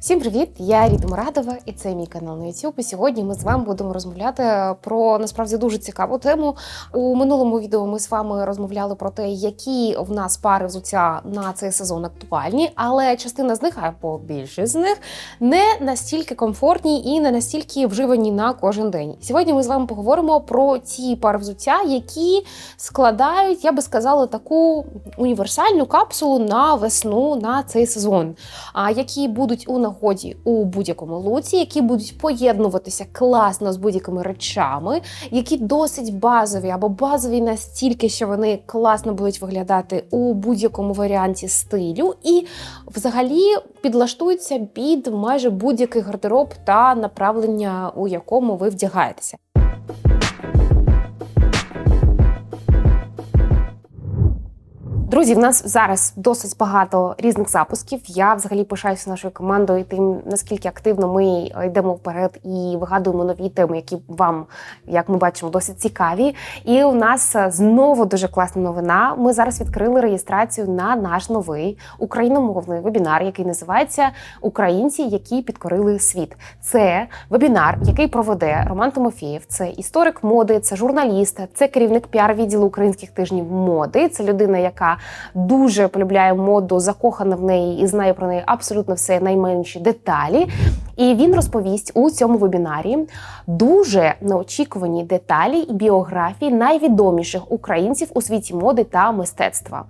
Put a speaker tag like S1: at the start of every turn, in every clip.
S1: Всім привіт! Я Ріта Мурадова, і це мій канал на YouTube. І сьогодні ми з вами будемо розмовляти про насправді дуже цікаву тему. У минулому відео ми з вами розмовляли про те, які в нас пари взуття на цей сезон актуальні, але частина з них, або більшість з них, не настільки комфортні і не настільки вживані на кожен день. Сьогодні ми з вами поговоримо про ті пари взуття, які складають, я би сказала, таку універсальну капсулу на весну на цей сезон, а які будуть у нагоді у будь-якому луці, які будуть поєднуватися класно з будь-якими речами, які досить базові або базові настільки, що вони класно будуть виглядати у будь-якому варіанті стилю, і взагалі підлаштуються під майже будь-який гардероб та направлення, у якому ви вдягаєтеся. Друзі, в нас зараз досить багато різних запусків. Я взагалі пишаюся нашою командою тим, наскільки активно ми йдемо вперед і вигадуємо нові теми, які вам, як ми бачимо, досить цікаві. І у нас знову дуже класна новина. Ми зараз відкрили реєстрацію на наш новий україномовний вебінар, який називається Українці, які підкорили світ. Це вебінар, який проведе Роман Тимофєєв. Це історик моди, це журналіст, це керівник піар-відділу українських тижнів моди. Це людина, яка дуже полюбляє моду, закохана в неї і знає про неї абсолютно все найменші деталі. І він розповість у цьому вебінарі дуже неочікувані деталі і біографії найвідоміших українців у світі моди та мистецтва.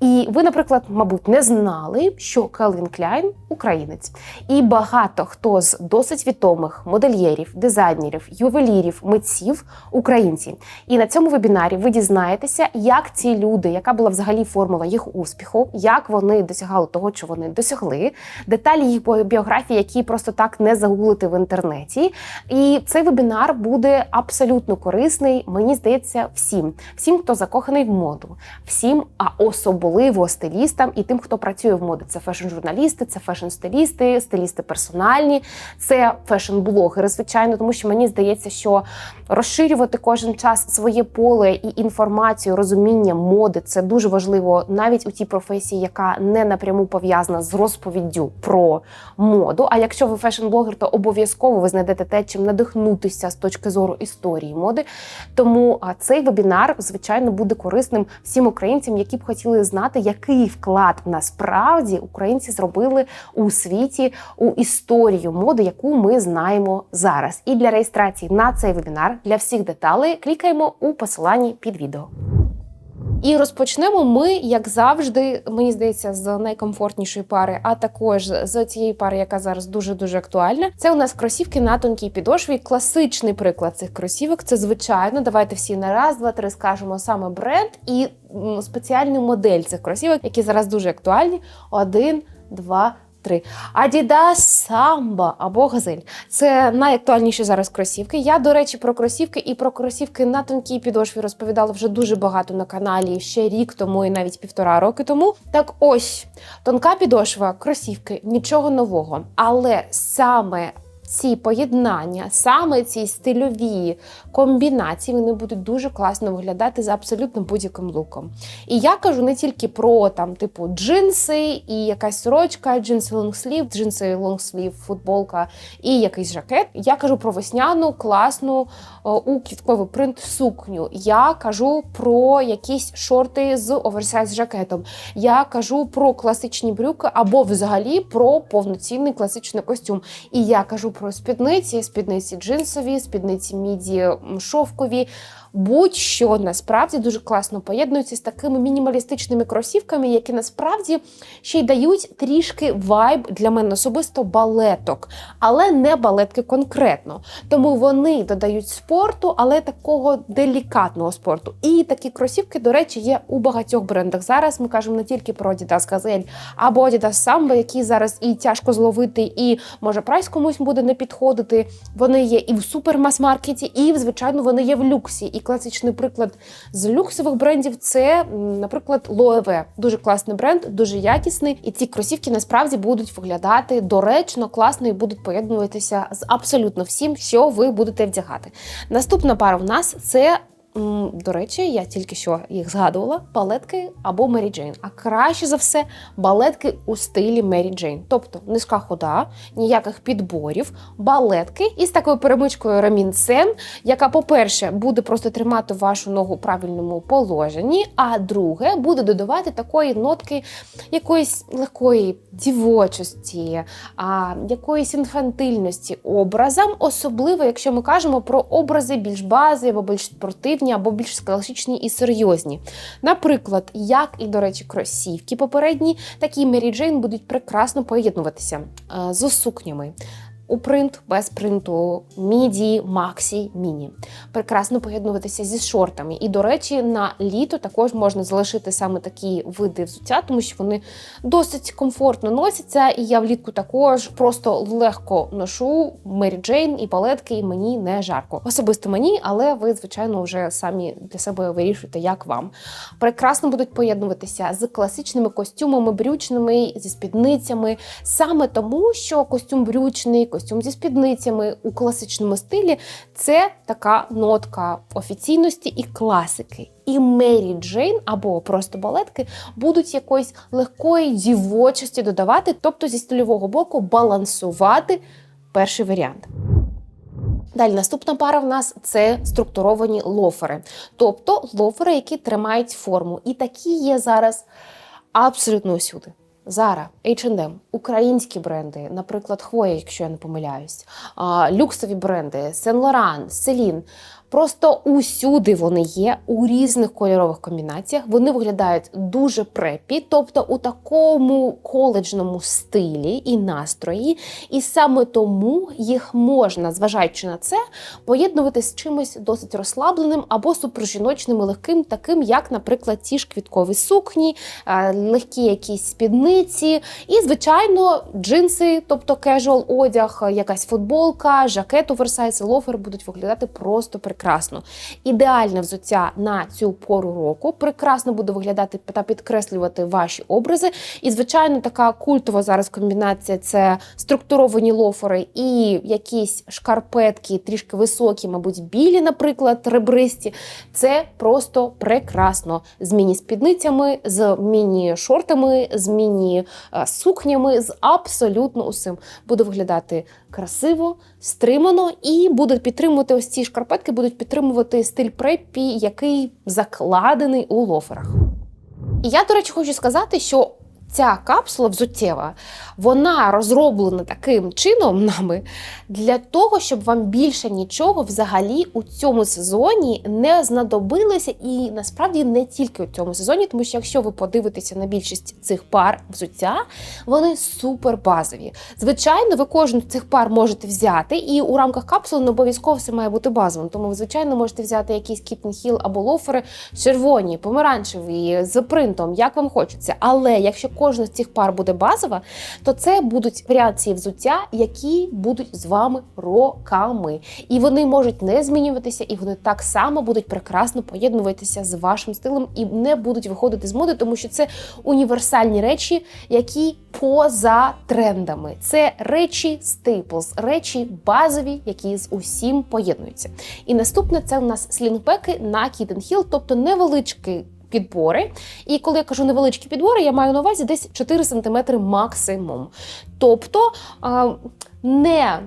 S1: І ви, наприклад, мабуть, не знали, що Келвін Кляйн українець, і багато хто з досить відомих модельєрів, дизайнерів, ювелірів, митців українці. І на цьому вебінарі ви дізнаєтеся, як ці люди, яка була взагалі формула їх успіху, як вони досягали того, що вони досягли, деталі їх біографії, які просто так не загуглити в інтернеті. І цей вебінар буде абсолютно корисний. Мені здається, всім, всім, хто закоханий в моду, всім, а особливо стилістам і тим, хто працює в моді. Це фешн-журналісти, це фешн-стилісти, стилісти персональні, це фешн-блогери, звичайно, тому що мені здається, що розширювати кожен час своє поле і інформацію, розуміння моди це дуже важливо навіть у тій професії, яка не напряму пов'язана з розповіддю про моду. А якщо ви фешн-блогер, то обов'язково ви знайдете те, чим надихнутися з точки зору історії моди. Тому цей вебінар, звичайно, буде корисним всім українцям, які б хотіли знати, який вклад насправді українці зробили у світі у історію моди, яку ми знаємо зараз. І для реєстрації на цей вебінар для всіх деталей клікаємо у посиланні під відео. І розпочнемо ми, як завжди, мені здається, з найкомфортнішої пари, а також з цієї пари, яка зараз дуже дуже актуальна. Це у нас кросівки на тонкій підошві. Класичний приклад цих кросівок. Це звичайно. Давайте всі на раз, два, три скажемо саме бренд і спеціальну модель цих кросівок, які зараз дуже актуальні. Один, два. 3. Adidas Samba або Газель. Це найактуальніші зараз кросівки. Я, до речі, про кросівки і про кросівки на тонкій підошві розповідала вже дуже багато на каналі ще рік тому і навіть півтора роки тому. Так ось тонка підошва, кросівки, нічого нового. Але саме ці поєднання, саме ці стильові комбінації, вони будуть дуже класно виглядати за абсолютно будь-яким луком. І я кажу не тільки про там, типу, джинси і якась сорочка, джинси лонгслів, джинси лонгслів, футболка і якийсь жакет. Я кажу про весняну, класну у квітковий принт сукню. Я кажу про якісь шорти з оверсайз жакетом. Я кажу про класичні брюки або взагалі про повноцінний класичний костюм. І я кажу про спідниці, спідниці джинсові, спідниці міді шовкові будь-що насправді дуже класно поєднується з такими мінімалістичними кросівками, які насправді ще й дають трішки вайб для мене особисто балеток, але не балетки конкретно. Тому вони додають спорту, але такого делікатного спорту. І такі кросівки, до речі, є у багатьох брендах. Зараз ми кажемо не тільки про Adidas Gazelle або Adidas Samba, які зараз і тяжко зловити, і може прайс комусь буде не підходити. Вони є і в супермас-маркеті, і звичайно вони є в люксі. І класичний приклад з люксових брендів це, наприклад, Loewe. Дуже класний бренд, дуже якісний. І ці кросівки насправді будуть виглядати доречно, класно і будуть поєднуватися з абсолютно всім, що ви будете вдягати. Наступна пара в нас це До речі, я тільки що їх згадувала: балетки або Мері Джейн. А краще за все балетки у стилі Мері Джейн. Тобто низька хода, ніяких підборів, балетки із такою перемичкою ремінцем, яка, по-перше, буде просто тримати вашу ногу у правильному положенні, а друге буде додавати такої нотки якоїсь легкої дівочості, а, якоїсь інфантильності образам, особливо, якщо ми кажемо про образи більш базові або більш спортивні, або більш класичні і серйозні. Наприклад, як і, до речі, кросівки попередні, такі і Мері Джейн будуть прекрасно поєднуватися е, з сукнями. У принт, без принту, міді, максі, міні. Прекрасно поєднуватися зі шортами. І, до речі, на літо також можна залишити саме такі види взуття, тому що вони досить комфортно носяться. І я влітку також просто легко ношу Мері Джейн і палетки, і мені не жарко. Особисто мені, але ви, звичайно, вже самі для себе вирішуєте, як вам. Прекрасно будуть поєднуватися з класичними костюмами, брючними, зі спідницями. Саме тому, що костюм брючний, костюм зі спідницями у класичному стилі це така нотка офіційності і класики. І Мері Джейн або просто балетки будуть якоїсь легкої дівочості додавати, тобто зі стильового боку балансувати перший варіант. Далі наступна пара в нас це структуровані лофери, тобто лофери, які тримають форму. І такі є зараз абсолютно усюди. Зара, H&M, українські бренди, наприклад, Хвоя, якщо я не помиляюсь, а, люксові бренди, Сен Лоран, Celine. Просто усюди вони є у різних кольорових комбінаціях. Вони виглядають дуже препі, тобто у такому коледжному стилі і настрої. І саме тому їх можна, зважаючи на це, поєднувати з чимось досить розслабленим або супержіночним і легким, таким як, наприклад, ті ж квіткові сукні, е, легкі якісь спідниці, і, звичайно, джинси, тобто кежуал одяг, якась футболка, жакет оверсайз, лофер будуть виглядати просто прекрасно. Ідеальне взуття на цю пору року, прекрасно буде виглядати та підкреслювати ваші образи. І, звичайно, така культова зараз комбінація це структуровані лофери і якісь шкарпетки, трішки високі, мабуть, білі, наприклад, ребристі. Це просто прекрасно з міні-спідницями, з міні-шортами, з міні-сукнями, з абсолютно усім. Буде виглядати красиво, стримано і будуть підтримувати ось ці шкарпетки, будуть підтримувати стиль преппі, який закладений у лоферах. І я, до речі, хочу сказати, що ця капсула взуттєва, вона розроблена таким чином нами для того, щоб вам більше нічого взагалі у цьому сезоні не знадобилося, і насправді не тільки у цьому сезоні, тому що якщо ви подивитеся на більшість цих пар взуття, вони супер базові. Звичайно, ви кожну з цих пар можете взяти, і у рамках капсули не обов'язково все має бути базовим. Тому ви, звичайно, можете взяти Kitten Hill або лофери червоні, помаранчеві, з принтом, як вам хочеться. Але якщо кожна з цих пар буде базова, то це будуть варіації взуття, які будуть з вами роками. І вони можуть не змінюватися, і вони так само будуть прекрасно поєднуватися з вашим стилем і не будуть виходити з моди, тому що це універсальні речі, які поза трендами. Це речі стейплз, речі базові, які з усім поєднуються. І наступне це у нас слінгбеки на Hill, тобто невеличкий підбори. І коли я кажу невеличкі підбори, я маю на увазі десь 4 см максимум. Тобто не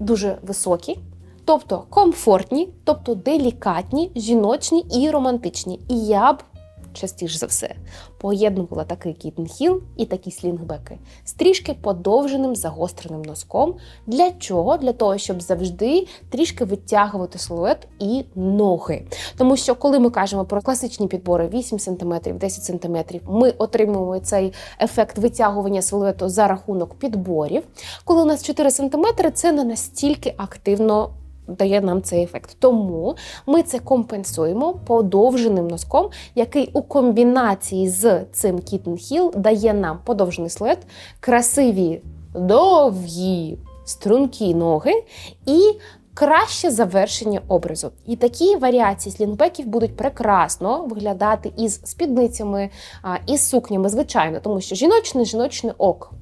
S1: дуже високі. Тобто комфортні, тобто делікатні, жіночні і романтичні. І я б частіше за все поєднувала такий кітенхіл і такі слінгбеки з трішки подовженим загостреним носком. Для чого? Для того, щоб завжди трішки витягувати силует і ноги. Тому що, коли ми кажемо про класичні підбори 8 см, 10 см, ми отримуємо цей ефект витягування силуету за рахунок підборів. Коли у нас 4 см, це не настільки активно дає нам цей ефект. Тому ми це компенсуємо подовженим носком, який у комбінації з цим Kitten Heel дає нам подовжений след, красиві довгі стрункі ноги і. Краще завершення образу. І такі варіації слінгбеків будуть прекрасно виглядати із спідницями, із сукнями, звичайно, тому що жіночний жіночний ок.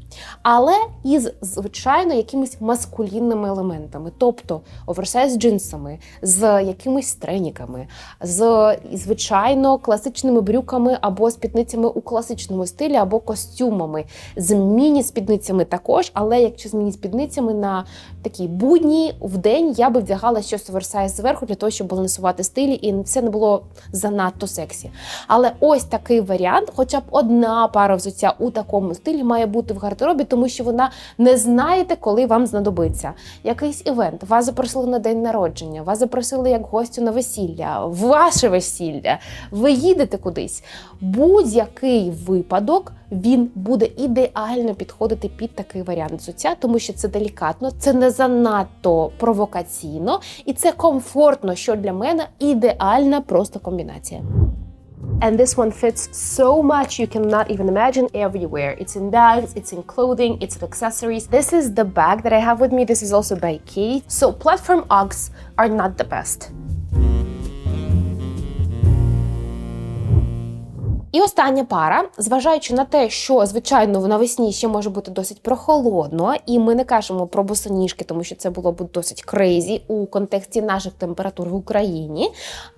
S1: Але із звичайно якимись маскулінними елементами, тобто оверсайз джинсами, з якимись треніками, з звичайно класичними брюками або спідницями у класичному стилі, або костюмами, з міні-спідницями також, але якщо з міні-спідницями на такі будні в день я би вдягала щось оверсайз зверху для того, щоб балансувати стилі, і це не було занадто сексі. Але ось такий варіант, хоча б одна пара взуття у такому стилі має бути в гардеробі, тому що вона не знаєте, коли вам знадобиться. Якийсь івент, вас запросили на день народження, вас запросили як гостю на весілля, ваше весілля, ви їдете кудись. Будь-який випадок він буде ідеально підходити під такий варіант взуття, тому що це делікатно, це не занадто провокаційно і це комфортно, що для мене ідеальна просто комбінація. And this one fits so much you cannot even imagine everywhere. It's in bags, it's in clothing, it's in accessories. This is the bag that I have with me. This is also by Kate. So platform Uggs are not the best. І остання пара, зважаючи на те, що звичайно навесні ще може бути досить прохолодно, і ми не кажемо про босоніжки, тому що це було б досить крейзі у контексті наших температур в Україні,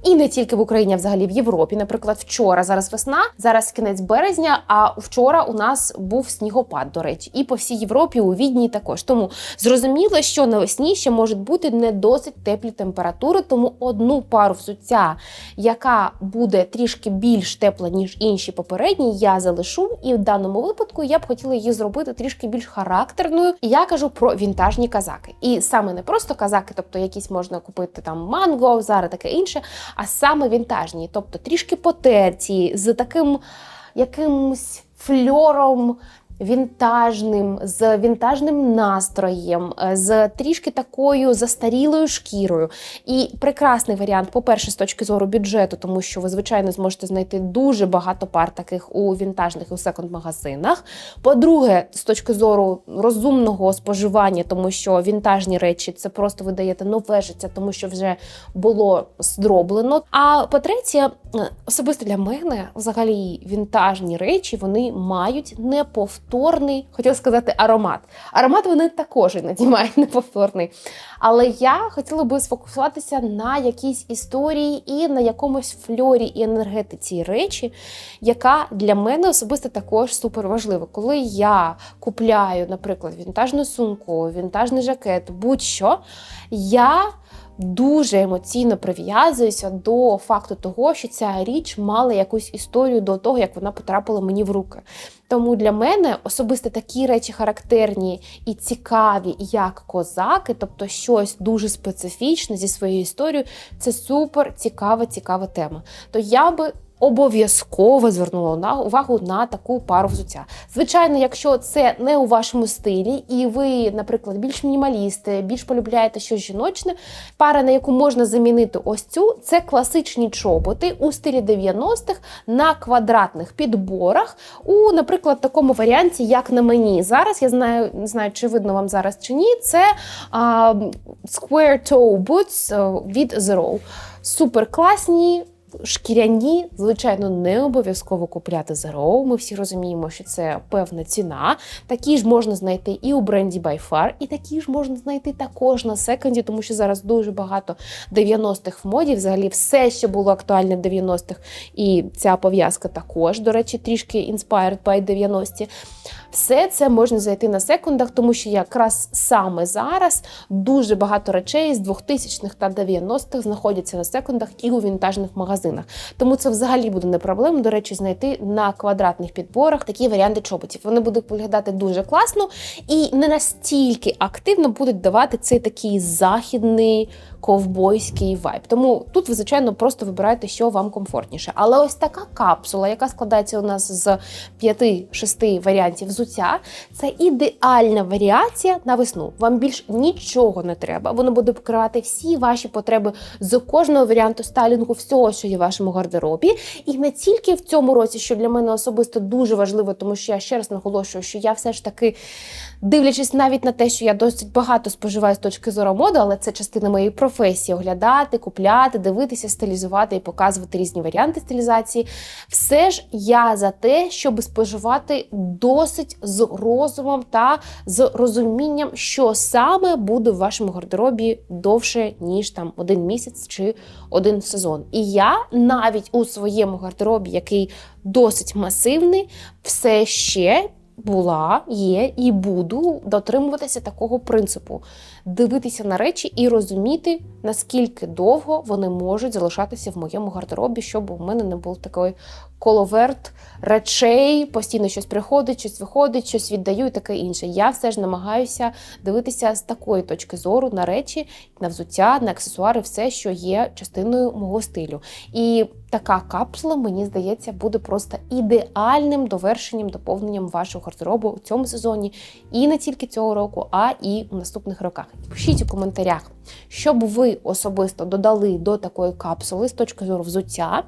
S1: і не тільки в Україні, а взагалі в Європі. Наприклад, вчора зараз весна, зараз кінець березня. А вчора у нас був снігопад, до речі, і по всій Європі у Відні також. Тому зрозуміло, що навесні ще можуть бути не досить теплі температури, тому одну пару взуття, яка буде трішки більш тепла ніж інші попередні, я залишу. І в даному випадку я б хотіла її зробити трішки більш характерною. Я кажу про вінтажні казаки. І саме не просто казаки, тобто якісь можна купити там манго, зараз таке інше, а саме вінтажні, тобто трішки потерті, з таким якимось фльором. Вінтажним, з вінтажним настроєм, е, з трішки такою застарілою шкірою. І прекрасний варіант, по-перше, з точки зору бюджету, тому що ви, звичайно, зможете знайти дуже багато пар таких у вінтажних і у секонд-магазинах. По-друге, з точки зору розумного споживання, тому що вінтажні речі це просто ви даєте нове життя, тому що вже було зроблено. А по-третє, е, особисто для мене, взагалі, вінтажні речі вони мають неповторний, хотіла сказати, аромат. Аромат вони також іноді мають неповторний. Але я хотіла би сфокусуватися на якійсь історії і на якомусь фльорі і енергетиці речі, яка для мене особисто також супер важлива. Коли я купляю, наприклад, вінтажну сумку, вінтажний жакет, будь-що, я дуже емоційно прив'язуюся до факту того, що ця річ мала якусь історію до того, як вона потрапила мені в руки. Тому для мене особисто такі речі характерні і цікаві, як козаки, тобто щось дуже специфічне зі своєю історією, це супер цікава, цікава тема. То я би обов'язково звернула увагу на таку пару взуття. Звичайно, якщо це не у вашому стилі, і ви, наприклад, більш мінімалісти, більш полюбляєте щось жіночне, пара, на яку можна замінити ось цю, це класичні чоботи у стилі 90-х на квадратних підборах, у, наприклад, такому варіанті, як на мені. Зараз я знаю, не знаю, чи видно вам зараз чи ні. Це а, Square Toe Boots від Zero. Супер класні. Шкіряні, звичайно, не обов'язково купляти Zero. Ми всі розуміємо, що це певна ціна. Такі ж можна знайти і у бренді By Far, і такі ж можна знайти також на секонді, тому що зараз дуже багато 90-х в моді. Взагалі, все, що було актуальне в 90-х, і ця пов'язка також, до речі, трішки inspired by 90-ті. Все це можна знайти на секундах, тому що якраз саме зараз дуже багато речей з 2000-х та 90-х знаходяться на секундах і у вінтажних магазинах. Тому це взагалі буде не проблема, до речі, знайти на квадратних підборах такі варіанти чоботів. Вони будуть виглядати дуже класно і не настільки активно будуть давати цей такий західний ковбойський вайб. Тому тут ви, звичайно, просто вибираєте, що вам комфортніше. Але ось така капсула, яка складається у нас з 5-6 варіантів взуття, це ідеальна варіація на весну. Вам більш нічого не треба. Воно буде покривати всі ваші потреби з кожного варіанту стайлінгу, всього, що є в вашому гардеробі. І не тільки в цьому році, що для мене особисто дуже важливо, тому що я ще раз наголошую, що я все ж таки. Дивлячись навіть на те, що я досить багато споживаю з точки зору моди, але це частина моєї професії. Професії оглядати, купляти, дивитися, стилізувати і показувати різні варіанти стилізації. Все ж я за те, щоб споживати досить з розумом та з розумінням, що саме буде в вашому гардеробі довше, ніж там один місяць чи один сезон. І я навіть у своєму гардеробі, який досить масивний, все ще була, є і буду дотримуватися такого принципу: дивитися на речі і розуміти, наскільки довго вони можуть залишатися в моєму гардеробі, щоб у мене не був такий коловерт речей, постійно щось приходить, щось виходить, щось віддаю і таке інше. Я все ж намагаюся дивитися з такої точки зору на речі, на взуття, на аксесуари, все, що є частиною мого стилю. І така капсула, мені здається, буде просто ідеальним довершенням, доповненням вашого гардеробу у цьому сезоні, і не тільки цього року, а і у наступних роках. Пишіть у коментарях, що б ви особисто додали до такої капсули з точки зору взуття,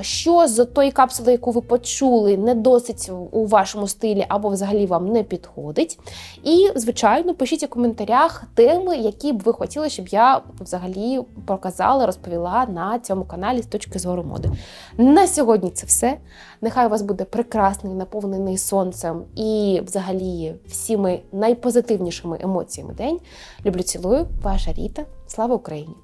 S1: що з тої капсули, яку ви почули, не досить у вашому стилі або взагалі вам не підходить. І, звичайно, пишіть у коментарях теми, які б ви хотіли, щоб я взагалі показала, розповіла на цьому каналі з точки зору моди. На сьогодні це все. Нехай у вас буде прекрасний, наповнений сонцем і взагалі всіми найпозитивнішими емоціями день. Люблю, цілую, ваша Ріта. Слава Україні!